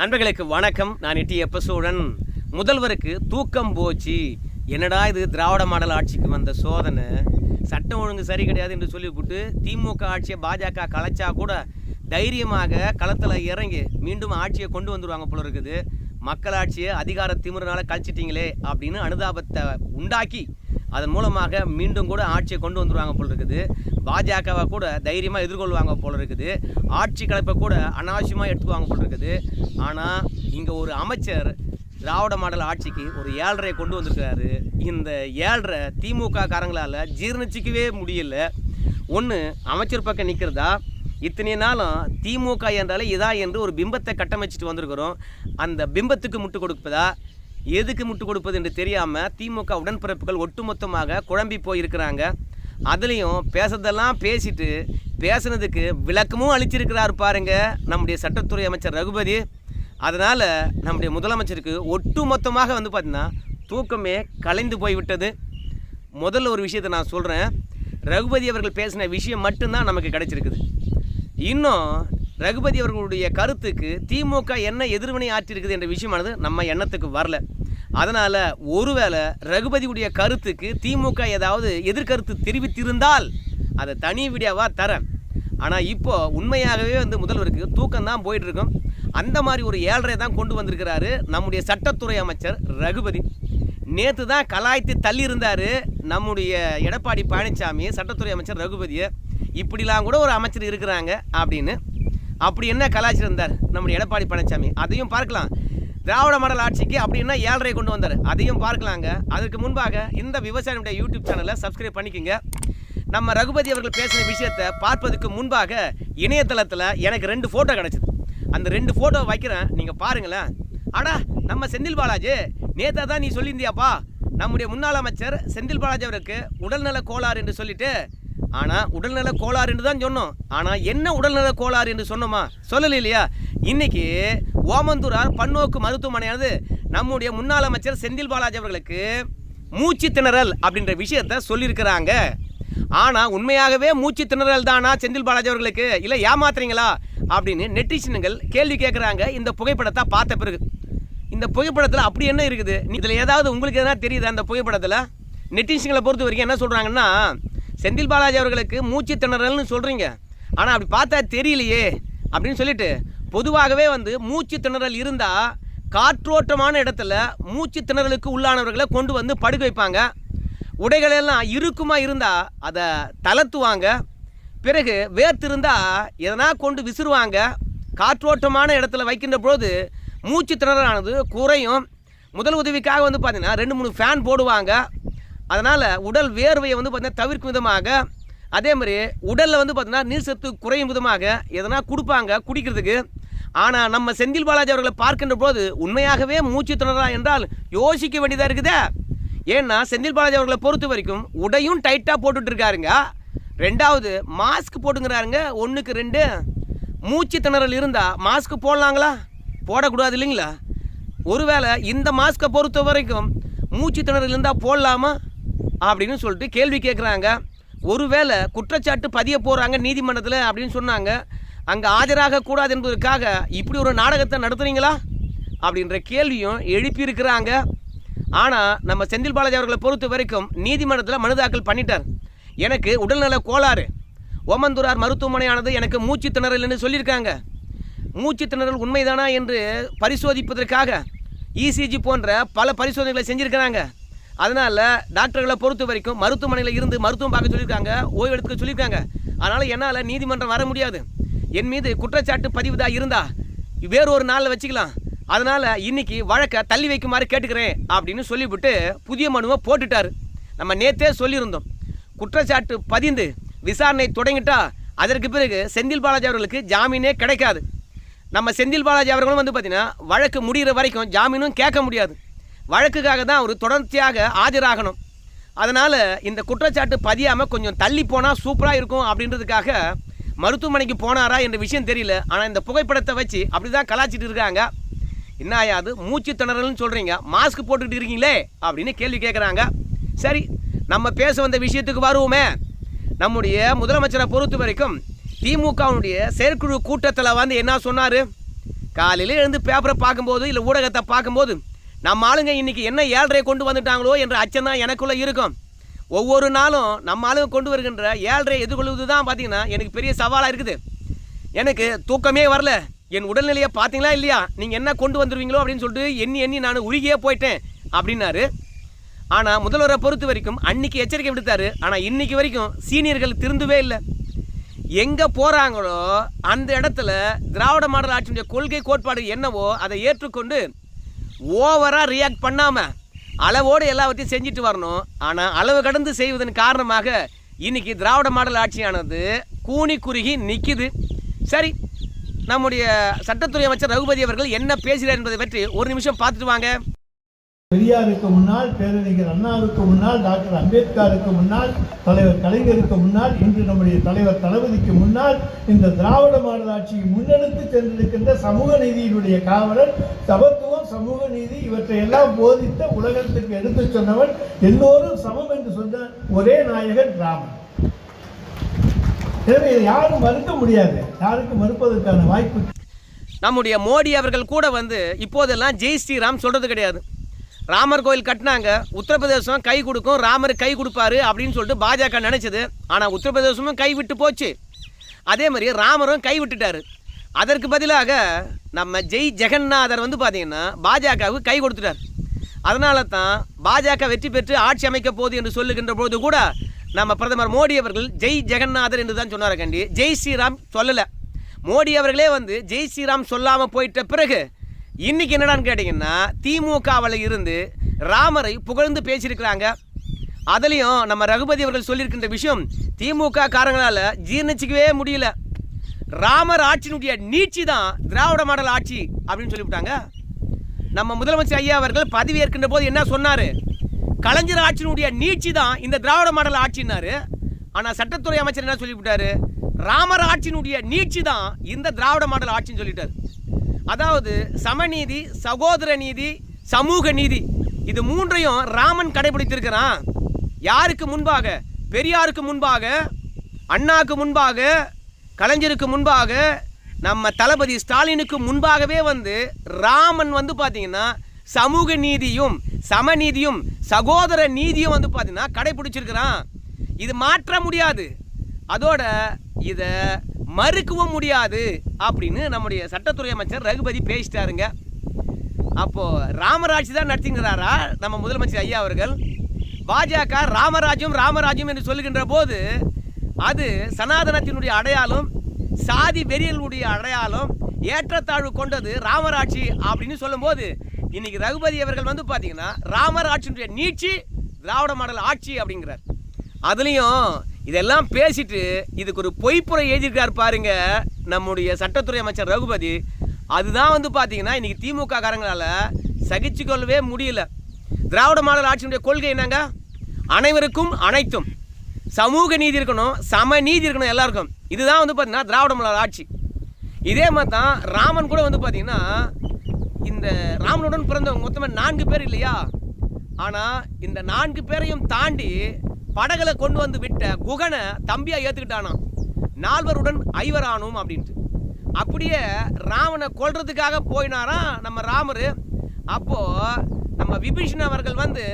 நண்பர்களுக்கு வணக்கம். நான் இட்டி எப்பசூடன் முதல்வருக்கு தூக்கம் போச்சு. என்னடா இது திராவிட மாடல் ஆட்சிக்கு வந்த சோதனை? சட்டம் ஒழுங்கு சரி கிடையாது என்று சொல்லிவிட்டு திமுக ஆட்சியை பாஜக கலைச்சா கூட தைரியமாக களத்தில் இறங்கி மீண்டும் ஆட்சியை கொண்டு வந்துடுவாங்க போல இருக்குது. மக்களாட்சியை அதிகார திமிரனால கழிச்சிட்டிங்களே அப்படின்னு அனுதாபத்தை உண்டாக்கி அதன் மூலமாக மீண்டும் கூட ஆட்சியை கொண்டு வந்துருவாங்க போல் இருக்குது. பாஜகவை கூட தைரியமாக எதிர்கொள்வாங்க போல் இருக்குது. ஆட்சி கலைப்பை கூட அனாவசியமாக எடுத்துக்குவாங்க போல் இருக்குது. ஆனால் இங்கே ஒரு அமைச்சர் திராவிட மாடல் ஆட்சிக்கு ஒரு ஏழரை கொண்டு வந்திருக்கிறாரு. இந்த ஏழரை திமுக காரங்களால் ஜீர்ணிச்சிக்கவே முடியல. ஒன்று அமைச்சர் பக்கம் நிற்கிறதா இத்தனை நாளும் திமுக என்றாலே இதா என்று ஒரு பிம்பத்தை கட்டமைச்சிட்டு வந்திருக்கிறோம். அந்த பிம்பத்துக்கு முட்டு கொடுப்பதா? எதுக்கு முட்டு கொடுப்பது என்று தெரியாமல் திமுக உடன்பிறப்புகள் ஒட்டுமொத்தமாக குழம்பி போயிருக்கிறாங்க. அதுலேயும் பேசுறதெல்லாம் பேசிட்டு பேசுனதுக்கு விளக்கமும் அளிச்சிருக்கிறார் பாருங்க நம்முடைய சட்டத்துறை அமைச்சர் ரகுபதி. அதனால் நம்முடைய முதலமைச்சருக்கு ஒட்டுமொத்தமாக வந்து பார்த்திங்கன்னா தூக்கமே கலைந்து போய்விட்டது. முதல்ல ஒரு விஷயத்தை நான் சொல்கிறேன் ரகுபதி அவர்கள் பேசின விஷயம் மட்டும்தான் நமக்கு கிடைச்சிருக்குது. இன்னும் ரகுபதி அவர்களுடைய கருத்துக்கு திமுக என்ன எதிர்வினை ஆற்றிருக்குது என்ற விஷயமானது நம்ம எண்ணத்துக்கு வரல. அதனால் ஒருவேளை ரகுபதியுடைய கருத்துக்கு திமுக ஏதாவது எதிர்கருத்து தெரிவித்திருந்தால் அதை தனி வீடியோவாக தரேன். ஆனால் இப்போ உண்மையாகவே வந்து முதல்வருக்கு தூக்கம் தான் போயிட்டுருக்கும். அந்த மாதிரி ஒரு ஏழரை தான் கொண்டு வந்திருக்கிறாரு நம்முடைய சட்டத்துறை அமைச்சர் ரகுபதி. நேற்று தான் கலாய்த்து தள்ளி இருந்தார் நம்முடைய எடப்பாடி பழனிசாமி சட்டத்துறை அமைச்சர் ரகுபதியை. இப்படிலாம் கூட ஒரு அமைச்சர் இருக்கிறாங்க அப்படின்னு. அப்படி என்ன கலாய்ச்சிருந்தார் நம்முடைய எடப்பாடி பழனிசாமி? அதையும் பார்க்கலாம். திராவிட மாடல் ஆட்சிக்கு அப்படின்னா ஏழரை கொண்டு வந்தார். அதையும் பார்க்கலாங்க. அதற்கு முன்பாக இந்த விவசாயினுடைய யூடியூப் சேனலை சப்ஸ்கிரைப் பண்ணிக்கோங்க. நம்ம ரகுபதி அவர்கள் பேசின விஷயத்தை பார்ப்பதற்கு முன்பாக இணையதளத்தில் எனக்கு ரெண்டு ஃபோட்டோ கிடச்சிது. அந்த ரெண்டு ஃபோட்டோ வைக்கிறேன். நீங்கள் பாருங்களேன். அடா நம்ம செந்தில் பாலாஜி நேத்தா தான் நீ சொல்லியிருந்தியாப்பா. நம்முடைய முன்னாள் அமைச்சர் செந்தில் பாலாஜி அவருக்கு உடல்நல கோளாறு என்று சொல்லிட்டு ஆனால் உடல்நல கோளாறு என்று தான் சொன்னோம். ஆனால் என்ன உடல்நல கோளாறு என்று சொன்னோமா? சொல்லல இல்லையா? இன்னைக்கு ஓமந்தூரார் பன்னோக்கு மருத்துவமனையானது நம்முடைய முன்னாள் அமைச்சர் செந்தில் பாலாஜி அவர்களுக்கு மூச்சு திணறல் அப்படின்ற விஷயத்த சொல்லியிருக்கிறாங்க. ஆனால் உண்மையாகவே மூச்சு திணறல் தானா செந்தில் பாலாஜி அவர்களுக்கு? இல்லை ஏமாத்துறீங்களா? அப்படின்னு நெட்டிசன்கள் கேள்வி கேட்குறாங்க இந்த புகைப்படத்தை பார்த்த பிறகு. இந்த புகைப்படத்தில் அப்படி என்ன இருக்குது? இதில் ஏதாவது உங்களுக்கு எதனா தெரியுது அந்த புகைப்படத்தில்? நெட்டிசன்களை பொறுத்த வரைக்கும் என்ன சொல்கிறாங்கன்னா செந்தில் பாலாஜி அவர்களுக்கு மூச்சு திணறல்னு சொல்கிறீங்க ஆனால் அப்படி பார்த்தா தெரியலையே அப்படின்னு சொல்லிட்டு பொதுவாகவே வந்து மூச்சு திணறல் இருந்தால் காற்றோட்டமான இடத்துல மூச்சு திணறலுக்கு உள்ளானவர்களை கொண்டு வந்து படுக்க வைப்பாங்க. உடைகளெல்லாம் இருந்தால் அதை தளர்த்துவாங்க. பிறகு வேர்த்திருந்தா எதனா கொண்டு விசிறுவாங்க. காற்றோட்டமான இடத்துல வைக்கின்ற பொழுது மூச்சு திணறலானது குறையும். முதல் உதவிக்காக வந்து பார்த்திங்கன்னா ரெண்டு மூணு ஃபேன் போடுவாங்க. அதனால் உடல் வேர்வையை வந்து பார்த்திங்கன்னா தவிர்க்கும் விதமாக அதே மாதிரி உடலில் வந்து பார்த்திங்கன்னா நீர் சத்து குறையும் விதமாக எதனா கொடுப்பாங்க குடிக்கிறதுக்கு. ஆனால் நம்ம செந்தில் பாலாஜி அவர்களை பார்க்கின்ற போது உண்மையாகவே மூச்சு திணறா என்றால் யோசிக்க வேண்டியதாக இருக்குதே. ஏன்னா செந்தில் பாலாஜி அவர்களை பொறுத்த வரைக்கும் உடையும் டைட்டாக போட்டுட்டு இருக்காருங்க. ரெண்டாவது மாஸ்க் போட்டுங்கிறாருங்க. ஒன்றுக்கு ரெண்டு. மூச்சு திணறல் இருந்தால் மாஸ்க் போடலாங்களா? போடக்கூடாது இல்லைங்களா? ஒருவேளை இந்த மாஸ்க்கை பொறுத்த வரைக்கும் மூச்சு திணறல் இருந்தால் போடலாமா? அப்படின்னு சொல்லிட்டு கேள்வி கேட்குறாங்க ஒருவேளை குற்றச்சாட்டு பதிய போகிறாங்க நீதிமன்றத்தில் அப்படின்னு சொன்னாங்க. அங்கே ஆஜராக கூடாது என்பதற்காக இப்படி ஒரு நாடகத்தை நடத்துறீங்களா? அப்படின்ற கேள்வியும் எழுப்பியிருக்கிறாங்க ஆனால் நம்ம செந்தில் பாலாஜி அவர்களை பொறுத்த வரைக்கும் நீதிமன்றத்தில் மனு தாக்கல் பண்ணிட்டார். எனக்கு உடல்நல கோளாறு. ஓமந்தூரார் மருத்துவமனையானது எனக்கு மூச்சு திணறல் என்று சொல்லியிருக்காங்க. மூச்சு திணறல் உண்மைதானா என்று பரிசோதிப்பதற்காக இசிஜி போன்ற பல பரிசோதனைகளை செஞ்சுருக்கிறாங்க. அதனால் டாக்டர்களை பொறுத்த வரைக்கும் மருத்துவமனையில் இருந்து மருத்துவம் பார்க்க சொல்லியிருக்காங்க ஓய்வு எடுத்துக்க சொல்லியிருக்காங்க. அதனால் என்னால் நீதிமன்றம் வர முடியாது. என் மீது குற்றச்சாட்டு பதிவுதான் இருந்தா வேறு ஒரு நாளில் வச்சுக்கலாம். அதனால் இன்னைக்கு வழக்கை தள்ளி வைக்குமாறு கேட்டுக்கிறேன் அப்படின்னு சொல்லிவிட்டு புதிய மனுவை போட்டுட்டார். நம்ம நேத்தே சொல்லியிருந்தோம். குற்றச்சாட்டு பதிந்து விசாரணை தொடங்கிட்டா அதற்கு பிறகு செந்தில் பாலாஜி அவர்களுக்கு ஜாமீனே கிடைக்காது. நம்ம செந்தில் பாலாஜி அவர்களும் வந்து பார்த்திங்கன்னா வழக்கு முடிகிற வரைக்கும் ஜாமீனும் கேட்க முடியாது. வழக்குக்காக தான் அவர் தொடர்ச்சியாக ஆஜராகணும். அதனால் இந்த குற்றச்சாட்டு பதியாமல் கொஞ்சம் தள்ளி போனால் சூப்பராக இருக்கும் அப்படின்றதுக்காக மருத்துவமனைக்கு போனாரா என்ற விஷயம் தெரியல. ஆனால் இந்த புகைப்படத்தை வச்சு அப்படி தான் கலாச்சிட்டு இருக்காங்க. என்ன ஆயாது மூச்சு திணறல்னு சொல்கிறீங்க மாஸ்க் போட்டுக்கிட்டு இருக்கீங்களே அப்படின்னு கேள்வி கேட்குறாங்க சரி நம்ம பேச வந்த விஷயத்துக்கு வருவோமே. நம்முடைய முதலமைச்சரை பொறுத்த வரைக்கும் திமுகவுடைய செயற்குழு கூட்டத்தில் வந்து என்ன சொன்னார்? காலையில் எழுந்து பேப்பரை பார்க்கும்போது இல்லை ஊடகத்தை பார்க்கும்போது நம்ம ஆளுங்க இன்னைக்கு என்ன ஏழ்றையை கொண்டு வந்துட்டாங்களோ என்ற அச்சம் தான் எனக்குள்ளே இருக்கும். ஒவ்வொரு நாளும் நம்ம ஆளுங்க கொண்டு வருகின்ற ஏழ்றையை எதிர்கொள்வது தான் பார்த்தீங்கன்னா எனக்கு பெரிய சவாலாக இருக்குது. எனக்கு தூக்கமே வரல. என் உடல்நிலையை பார்த்தீங்களா இல்லையா? நீங்கள் என்ன கொண்டு வந்துடுவீங்களோ அப்படின்னு சொல்லிட்டு எண்ணி எண்ணி நான் உருகியே போயிட்டேன் அப்படின்னாரு. ஆனால் முதல்வரை பொறுத்த வரைக்கும் அன்னைக்கு எச்சரிக்கை விடுத்தாரு. ஆனால் இன்னைக்கு வரைக்கும் சீனியர்கள் திருந்தவே இல்லை. எங்கே போகிறாங்களோ அந்த இடத்துல திராவிட மாடல் ஆட்சியுடைய கொள்கை கோட்பாடு என்னவோ அதை ஏற்றுக்கொண்டு ஓவராக ரியாக்ட் பண்ணாமல் அளவோடு எல்லாவற்றையும் செஞ்சுட்டு வரணும். ஆனால் அளவு கடந்து செய்வதன் காரணமாக இன்னைக்கு திராவிட மாடல் ஆட்சியானது கூனி குறுகி நிற்கிது சரி நம்முடைய சட்டத்துறை அமைச்சர் ரகுபதி அவர்கள் என்ன பேசுகிறார் என்பதை பற்றி ஒரு நிமிஷம் பார்த்துட்டு வாங்க. பெரியாருக்கு முன்னால் பேரறிஞர் அண்ணாவுக்கு முன்னால் டாக்டர் அம்பேத்கருக்கு முன்னால் தலைவர் கலைஞருக்கு முன்னால் இன்று நம்முடைய தலைவர் தளபதிக்கு முன்னால் இந்த திராவிட மாடல் ஆட்சியை முன்னெடுத்து சென்றிருக்கின்ற சமூக நீதியினுடைய காவலர் சமத்துவம் சமூக நீதி இவற்றை எல்லாம் போதித்த உலகத்துக்கு எடுத்து சொன்னவன் எல்லோரும் சமம் என்று சொன்ன ஒரே நாயகன் ராமன். எனவே இதை யாரும் மறுக்க முடியாது. யாருக்கும் மறுப்பதற்கான வாய்ப்பு நம்முடைய மோடி அவர்கள் கூட வந்து இப்போதெல்லாம் ஜெய் ஸ்ரீராம் சொல்றது கிடையாது. ராமர் கோயில் கட்டினாங்க. உத்தரப்பிரதேசம் கை கொடுக்கும் ராமர் கை கொடுப்பாரு அப்படின்னு சொல்லிட்டு பாஜக நினச்சது. ஆனால் உத்தரப்பிரதேசமும் கை விட்டு போச்சு. அதே மாதிரி ராமரும் கை விட்டுட்டார். அதற்கு பதிலாக நம்ம ஜெய் ஜெகநாதர் வந்து பார்த்தீங்கன்னா பாஜகவுக்கு கை கொடுத்துட்டார். அதனால தான் பாஜக வெற்றி பெற்று ஆட்சி அமைக்க போகுது என்று சொல்லுகின்ற பொழுது கூட நம்ம பிரதமர் மோடி அவர்கள் ஜெய் ஜெகநாதர் என்று தான் சொன்னார் கண்டி. ஜெய் ஸ்ரீராம் சொல்லலை. மோடி அவர்களே வந்து ஜெய் ஸ்ரீராம் சொல்லாமல் போயிட்ட பிறகு இன்னைக்கு என்னடான்னு கேட்டிங்கன்னா திமுகவில் இருந்து ராமரை புகழ்ந்து பேசியிருக்கிறாங்க. அதுலேயும் நம்ம ரகுபதி அவர்கள் சொல்லியிருக்கின்ற விஷயம் திமுக காரங்களால் ஜீர்ணிச்சிக்கவே முடியல. ராமர் ஆட்சியினுடைய நீட்சி தான் திராவிட மாடல் ஆட்சி அப்படின்னு சொல்லிவிட்டாங்க. நம்ம முதலமைச்சர் ஐயா அவர்கள் பதவி ஏற்கின்ற போது என்ன சொன்னார்? கலைஞர் ஆட்சியினுடைய நீட்சி தான் இந்த திராவிட மாடல் ஆட்சின்னாரு. ஆனால் சட்டத்துறை அமைச்சர் என்ன சொல்லிவிட்டாரு? ராமர் ஆட்சியினுடைய நீட்சி தான் இந்த திராவிட மாடல் ஆட்சின்னு சொல்லிட்டாரு. அதாவது சமநீதி சகோதர நீதி சமூக நீதி. இது மூன்றையும் ராமன் கடைபிடித்திருக்கிறான். யாருக்கு முன்பாக? பெரியாருக்கு முன்பாக அண்ணாக்கு முன்பாக கலைஞருக்கு முன்பாக நம்ம தளபதி ஸ்டாலினுக்கு முன்பாகவே வந்து ராமன் வந்து பார்த்தீங்கன்னா சமூக நீதியும் சமநீதியும் சகோதர நீதியும் வந்து பார்த்தீங்கன்னா கடைபிடிச்சிருக்கிறான். இது மாற்ற முடியாது. அதோட இதை மறுக்கவும் முடியாது அப்படின்னு நம்முடைய சட்டத்துறை அமைச்சர் ரகுபதி பேசிட்டாருங்க. அப்போது ராமராட்சி தான் நடத்திங்கிறாரா நம்ம முதலமைச்சர் ஐயா அவர்கள். பாஜக ராமராஜ்யம் ராமராஜ்யம் என்று சொல்லுகின்ற போது அது சனாதனத்தினுடைய அடையாளம் சாதி வெறியலுடைய அடையாளம் ஏற்றத்தாழ்வு கொண்டது ராமராட்சி அப்படின்னு சொல்லும்போது இன்னைக்கு ரகுபதி அவர்கள் வந்து பார்த்தீங்கன்னா ராமராட்சியினுடைய நீட்சி திராவிட மாடல் ஆட்சி அப்படிங்கிறார். அதுலேயும் இதெல்லாம் பேசிட்டு இதுக்கு ஒரு பொய்ப்புரை எழுதியிருக்கார் பாருங்க நம்முடைய சட்டத்துறை அமைச்சர் ரகுபதி. அதுதான் வந்து பார்த்தீங்கன்னா இன்னைக்கு திமுக காரங்களால் சகிச்சுக்கொள்ளவே முடியல. திராவிட மாடல் ஆட்சியினுடைய கொள்கை என்னங்க? அனைவருக்கும் அனைத்தும். சமூக நீதி இருக்கணும் சம நீதி இருக்கணும் எல்லாருக்கும். இதுதான் வந்து பார்த்தீங்கன்னா திராவிட மாடல் ஆட்சி. இதே மாதிரி தான் ராமன் கூட வந்து பார்த்தீங்கன்னா இந்த ராமனுடன் பிறந்தவங்க மொத்தமாக நான்கு பேர் இல்லையா? ஆனால் இந்த நான்கு பேரையும் தாண்டி படகுல கொண்டு வந்து விட்ட குகனை தம்பியாக ஏற்றுக்கிட்டானாம் நால்வருடன் ஐவரானும் அப்படின்ட்டு. அப்படியே ராவனை கொல்றதுக்காக போயினாராம் நம்ம ராமர்? அப்போது நம்ம விபீஷன் அவர்கள் வந்து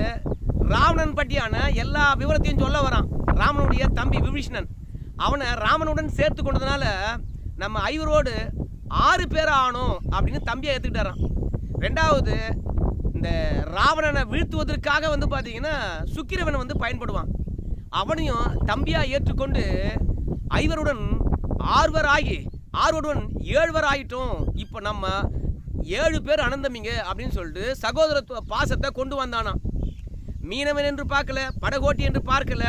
ராவணன் பற்றியான எல்லா விவரத்தையும் சொல்ல வரான். ராமனுடைய தம்பி விபீஷணன். அவனை ராமனுடன் சேர்த்து கொண்டதுனால நம்ம ஐவரோடு ஆறு பேர் ஆகணும் அப்படின்னு தம்பியை ஏற்றுக்கிட்டாரான் ரெண்டாவது இந்த ராவணனை வீழ்த்துவதற்காக வந்து பார்த்தீங்கன்னா சுக்கிரவன் வந்து பயன்படுவான். அவனையும் தம்பியாக ஏற்றுக்கொண்டு ஐவருடன் ஆறுவர் ஆகி ஆறுவருடன் ஏழுவர் ஆயிட்டோம் இப்போ நம்ம ஏழு பேர் அனந்தமிங்க அப்படின்னு சொல்லிட்டு சகோதரத்துவ பாசத்தை கொண்டு வந்தானாம். மீனவன் என்று பார்க்கல படகோட்டி என்று பார்க்கல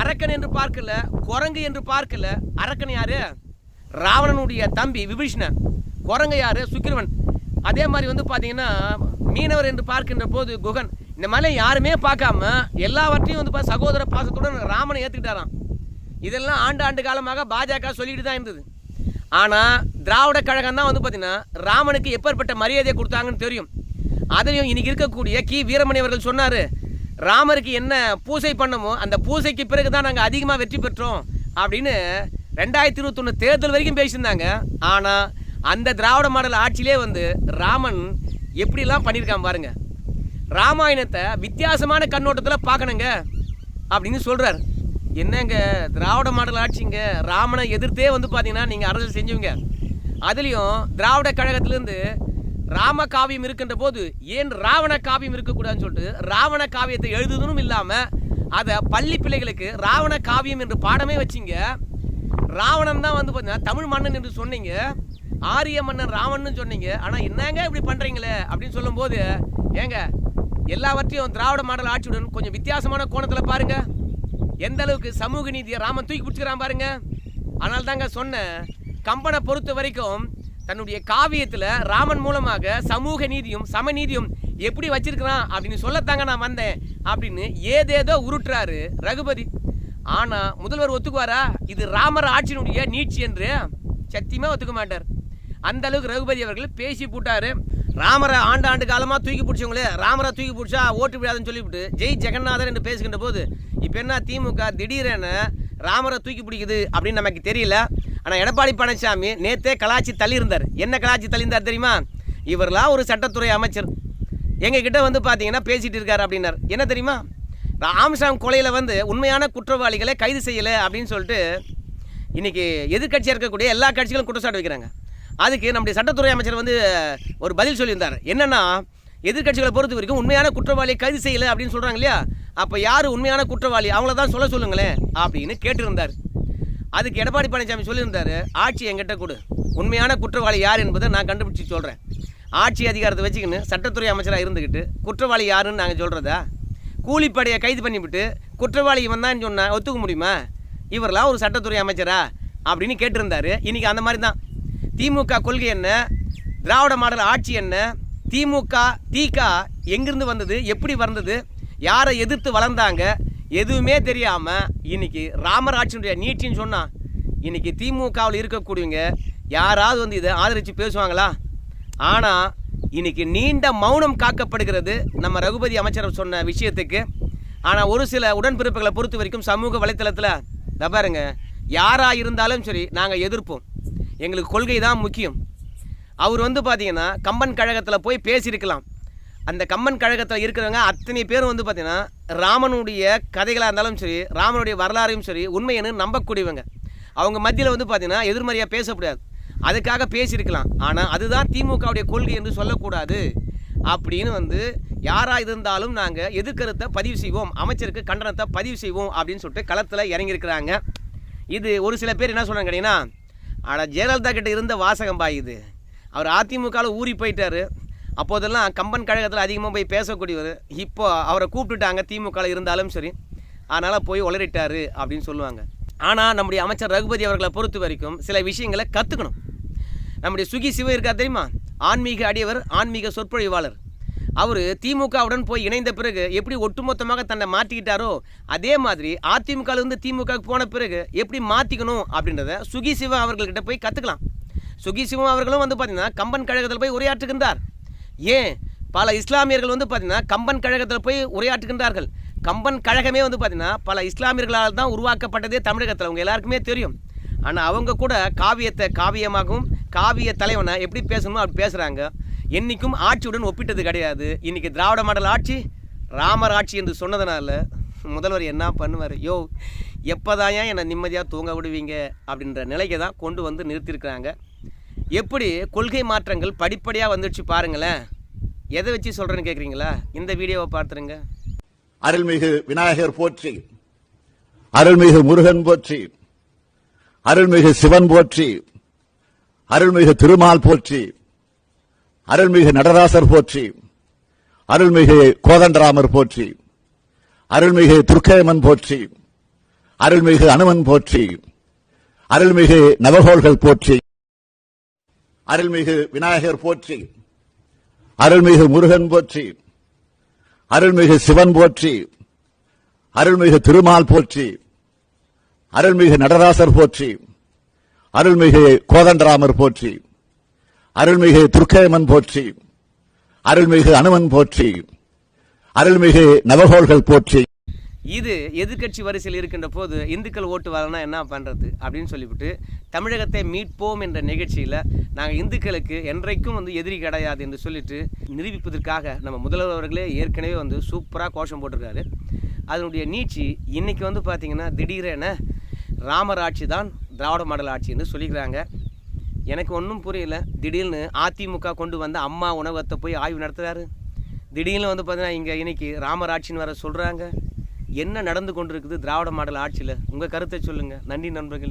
அரக்கன் என்று பார்க்கல குரங்கு என்று பார்க்கல. அரக்கன் யாரு? ராவணனுடைய தம்பி விபீஷ்ணன். குரங்கு யாரு? சுக்கிரவன். அதே மாதிரி வந்து பார்த்தீங்கன்னா மீனவர் என்று பார்க்கின்ற போது குகன் இந்த மாதிரி யாருமே பார்க்காம எல்லாவற்றையும் வந்து பார்த்து சகோதர பாசத்துடன் ராமனை ஏற்றுக்கிட்டாராம் இதெல்லாம் ஆண்டு ஆண்டு காலமாக பாஜக சொல்லிட்டு தான் இருந்தது. ஆனால் திராவிட கழகம் தான் வந்து பார்த்தீங்கன்னா ராமனுக்கு எப்பேற்பட்ட மரியாதையை கொடுத்தாங்கன்னு தெரியும். அதிலையும் இன்னைக்கு இருக்கக்கூடிய கி. வீரமணி அவர்கள் சொன்னார் ராமருக்கு என்ன பூசை பண்ணமோ அந்த பூசைக்கு பிறகு தான் நாங்கள் அதிகமாக வெற்றி பெற்றோம். அப்படின்னு ரெண்டாயிரத்தி இருபத்தொன்று தேர்தல் வரைக்கும் பேசியிருந்தாங்க. ஆனால் அந்த திராவிட மாடல் ஆட்சியிலே வந்து ராமன் எப்படிலாம் பண்ணியிருக்கான் பாருங்க. ராமாயணத்தை வித்தியாசமான கண்ணோட்டத்தில் பார்க்கணுங்க அப்படின்னு சொல்கிறார் என்னங்க திராவிட மாடல் ஆட்சிங்க ராமனை எதிர்த்தே வந்து பார்த்தீங்கன்னா நீங்கள் அரசியல் செஞ்சவங்க. அதுலேயும் திராவிட கழகத்திலேருந்து ராம காவியம் இருக்கின்ற போது ஏன் ராவண காவியம் இருக்கக்கூடாதுன்னு சொல்லிட்டு ராவண காவியத்தை எழுதுதும் இல்லாமல் அதை பள்ளி பிள்ளைகளுக்கு ராவண காவியம் என்று பாடமே வச்சிங்க. ராவணன் தான் வந்து பார்த்தீங்கன்னா தமிழ் மன்னன் என்று சொன்னீங்க. ஆரிய மன்னன் ராமன் சொன்னீங்க. ஆனால் என்னங்க இப்படி பண்ணுறீங்களே அப்படின்னு சொல்லும்போது ஏங்க எல்லாவற்றையும் திராவிட மாடல் ஆட்சியுடன் கொஞ்சம் வித்தியாசமான கோணத்தில் பாருங்க. எந்த அளவுக்கு சமூக நீதியை ராமன் தூக்கி பிடிச்சிக்கிறான் பாருங்க. ஆனால் தாங்க சொன்னேன் கம்பனை பொறுத்த வரைக்கும் தன்னுடைய காவியத்தில் ராமன் மூலமாக சமூக நீதியும் சமநீதியும் எப்படி வச்சிருக்கிறான் அப்படின்னு சொல்லத்தாங்க நான் வந்தேன் அப்படின்னு ஏதேதோ உருட்டுறாரு ரகுபதி. ஆனால் முதல்வர் ஒத்துக்குவாரா? இது ராமர் ஆட்சியினுடைய நீட்சி என்று சத்தியமாக ஒத்துக்க மாட்டார். அந்த அளவுக்கு ரகுபதி அவர்கள் பேசி போட்டாரு. ராமரை ஆண்டு ஆண்டு காலமாக தூக்கி பிடிச்சவங்களே ராமரை தூக்கி பிடிச்சா ஓட்டு விடாதுன்னு சொல்லிவிட்டு ஜெய் ஜெகநாதர் என்று பேசுகின்ற போது இப்போ என்ன திமுக திடீரென ராமரை தூக்கி பிடிக்குது அப்படின்னு நமக்கு தெரியல. ஆனால் எடப்பாடி பழனிசாமி நேத்தே கலாச்சி தள்ளியிருந்தார். என்ன கலாச்சி தள்ளியிருந்தார் தெரியுமா? இவரெல்லாம் ஒரு சட்டத்துறை அமைச்சர். எங்க வந்து பார்த்தீங்கன்னா பேசிகிட்டு இருக்கார் அப்படின்னார். என்ன தெரியுமா? ஆம்சாங் கொலையில் வந்து உண்மையான குற்றவாளிகளை கைது செய்யலை அப்படின்னு சொல்லிட்டு இன்னைக்கு எதிர்கட்சியாக இருக்கக்கூடிய எல்லா கட்சிகளும் குற்றச்சாட்டு வைக்கிறாங்க. அதுக்கு நம்முடைய சட்டத்துறை அமைச்சர் வந்து ஒரு பதில் சொல்லியிருந்தார். என்னென்னா எதிர்க்கட்சிகளை பொறுத்த வரைக்கும் உண்மையான குற்றவாளியை கைது செய்யலை அப்படின்னு சொல்கிறாங்க இல்லையா? அப்போ யார் உண்மையான குற்றவாளி? அவங்கள தான் சொல்ல சொல்லுங்களேன் அப்படின்னு கேட்டிருந்தார். அதுக்கு எடப்பாடி பழனிசாமி சொல்லியிருந்தார் ஆட்சி என்கிட்ட கொடு. உண்மையான குற்றவாளி யார் என்பதை நான் கண்டுபிடிச்சி சொல்கிறேன் ஆட்சி அதிகாரத்தை வச்சுக்கின்னு சட்டத்துறை அமைச்சராக இருந்துக்கிட்டு குற்றவாளி யாருன்னு நாங்கள் சொல்கிறதா கூலிப்படையை கைது பண்ணிவிட்டு குற்றவாளி இவன் தான் சொன்னால் ஒத்துக்க முடியுமா? இவரெல்லாம் ஒரு சட்டத்துறை அமைச்சரா? அப்படின்னு கேட்டிருந்தார். இன்னைக்கு அந்த மாதிரி தான். திமுக கொள்கை என்ன? திராவிட மாடல் ஆட்சி என்ன? திமுக திக எங்கிருந்து வந்தது? எப்படி வந்தது? யாரை எதிர்த்து வளர்ந்தாங்க? எதுவுமே தெரியாமல் இன்னைக்கு ராமர் ஆட்சியினுடைய நீட்சின்னு சொன்னால் இன்னைக்கு திமுகவில் இருக்கக்கூடியவங்க யாராவது வந்து இதை ஆதரித்து பேசுவாங்களா? ஆனால் இன்னைக்கு நீண்ட மௌனம் காக்கப்படுகிறது நம்ம ரகுபதி அமைச்சர் சொன்ன விஷயத்துக்கு. ஆனால் ஒரு சில உடன்பிறப்புகளை பொறுத்த வரைக்கும் சமூக வலைத்தளத்தில் பாருங்க யாராக இருந்தாலும் சரி நாங்கள் எதிர்ப்போம். எங்களுக்கு கொள்கை தான் முக்கியம். அவர் வந்து பார்த்தீங்கன்னா கம்பன் கழகத்தில் போய் பேசியிருக்கலாம். அந்த கம்பன் கழகத்தில் இருக்கிறவங்க அத்தனை பேரும் வந்து பார்த்தீங்கன்னா ராமனுடைய கதைகளாக இருந்தாலும் சரி ராமனுடைய வரலாறையும் சரி உண்மைன்னு நம்பக்கூடியவங்க. அவங்க மத்தியில் வந்து பார்த்தீங்கன்னா எதிர்மறையாக பேசக்கூடாது அதுக்காக பேசியிருக்கலாம். ஆனால் அதுதான் திமுகவுடைய கொள்கை என்று சொல்லக்கூடாது. அப்படின்னு வந்து யாராக இருந்தாலும் நாங்கள் எதிர்கருத்தை பதிவு செய்வோம். அமைச்சருக்கு கண்டனத்தை பதிவு செய்வோம் அப்படின்னு சொல்லிட்டு களத்தில் இறங்கியிருக்கிறாங்க. இது ஒரு சில பேர் என்ன சொல்கிறாங்க கேட்டிங்கன்னா ஆனால் ஜெயலலிதா கிட்ட இருந்த வாசகம் பாயுது அவர் அதிமுகவில் ஊறி போயிட்டாரு. அப்போதெல்லாம் கம்பன் கழகத்தில் அதிகமாக போய் பேசக்கூடியவர். இப்போ அவரை கூப்பிட்டுட்டாங்க திமுகவில் இருந்தாலும் சரி. அதனால் போய் உளறிட்டார் அப்படின்னு சொல்லுவாங்க. ஆனால் நம்முடைய அமைச்சர் ரகுபதி அவர்களை பொறுத்த வரைக்கும் சில விஷயங்களை கற்றுக்கணும் நம்முடைய சுகி சிவ இருக்கா தெரியுமா? ஆன்மீக அடியவர் ஆன்மீக சொற்பொழிவாளர். அவர் திமுகவுடன் போய் இணைந்த பிறகு எப்படி ஒட்டுமொத்தமாக தன்னை மாற்றிக்கிட்டாரோ அதே மாதிரி அதிமுகலேருந்து திமுக போன பிறகு எப்படி மாற்றிக்கணும் அப்படின்றத சுகி சிவா அவர்கள்கிட்ட போய் கற்றுக்கலாம் சுகி சிவா அவர்களும் வந்து பார்த்திங்கன்னா கம்பன் கழகத்தில் போய் உரையாற்றுகின்றார். ஏன்? பல இஸ்லாமியர்கள் வந்து பார்த்திங்கன்னா கம்பன் கழகத்தில் போய் உரையாற்றுகின்றார்கள். கம்பன் கழகமே வந்து பார்த்திங்கன்னா பல இஸ்லாமியர்களால் தான் உருவாக்கப்பட்டதே தமிழகத்தில் அவங்க எல்லாருக்குமே தெரியும். ஆனால் அவங்க கூட காவியத்தை காவியமாகவும் காவிய தலைவனை எப்படி பேசணுமோ அப்படி பேசுகிறாங்க என்றைக்கும் ஆட்சியுடன் ஒப்பிட்டது கிடையாது. இன்றைக்கி திராவிட மாடல் ஆட்சி ராமர் ஆட்சி என்று சொன்னதுனால முதல்வர் என்ன பண்ணுவார்? யோ எப்போதான் ஏன் என்னை நிம்மதியாக தூங்க விடுவீங்க? அப்படின்ற நிலைக்கு தான் கொண்டு வந்து நிறுத்தியிருக்கிறாங்க. எப்படி கொள்கை மாற்றங்கள் படிப்படியாக வந்துடுச்சு பாருங்களேன். எதை வச்சு சொல்கிறேன்னு கேட்குறீங்களா இந்த வீடியோவை பார்த்துருங்க. அருள்மிகு விநாயகர் போற்றி அருள்மிகு முருகன் போற்றி அருள்மிகு சிவன் போற்றி அருள்மிகு திருமால் போற்றி அருள்மிகு நடராசர் போற்றி அருள்மிகு கோதண்டராமர் போற்றி அருள்மிகு துர்க்கையம்மன் போற்றி அருள்மிகு அனுமன் போற்றி அருள்மிகு நவகோள்கள் போற்றி அருள்மிகு விநாயகர் போற்றி அருள்மிகு முருகன் போற்றி அருள்மிகு சிவன் போற்றி அருள்மிகு திருமால் போற்றி அருள்மிகு நடராசர் போற்றி அருள்மிகு கோதண்டராமர் போற்றி அருள்மிகு துர்க்கேமன் போற்றி அருள்மிகு அனுமன் போற்றி அருள்மிகு நவகோள்கள் போற்றி. இது எதிர்க்கட்சி வரிசையில் இருக்கின்ற போது இந்துக்கள் ஓட்டு வரலன்னா என்ன பண்ணுறது அப்படின்னு சொல்லிவிட்டு தமிழகத்தை மீட்போம் என்ற நிகழ்ச்சியில் நாங்கள் இந்துக்களுக்கு என்றைக்கும் வந்து எதிரி கிடையாது என்று சொல்லிட்டு நிரூபிப்பதற்காக நம்ம முதல்வர் அவர்களே ஏற்கனவே வந்து சூப்பராக கோஷம் போட்டிருக்காரு. அதனுடைய நீட்சி இன்றைக்கி வந்து பார்த்திங்கன்னா திடீரென ராமர் ஆட்சி தான் திராவிட மாடல் ஆட்சி என்று சொல்லிக்கிறாங்க. எனக்கு ஒன்றும் புரியல. திடீர்னு அதிமுக கொண்டு வந்த அம்மா உணவகத்தை போய் ஆய்வு நடத்துகிறாரு திடீர்னு வந்து பார்த்தீங்கன்னா இங்கே இன்னைக்கு ராமர் ஆட்சின்னு வர சொல்கிறாங்க என்ன நடந்து கொண்டு இருக்குது திராவிட மாடல் ஆட்சியில்? உங்கள் கருத்தை சொல்லுங்கள் நன்றி நண்பர்களே.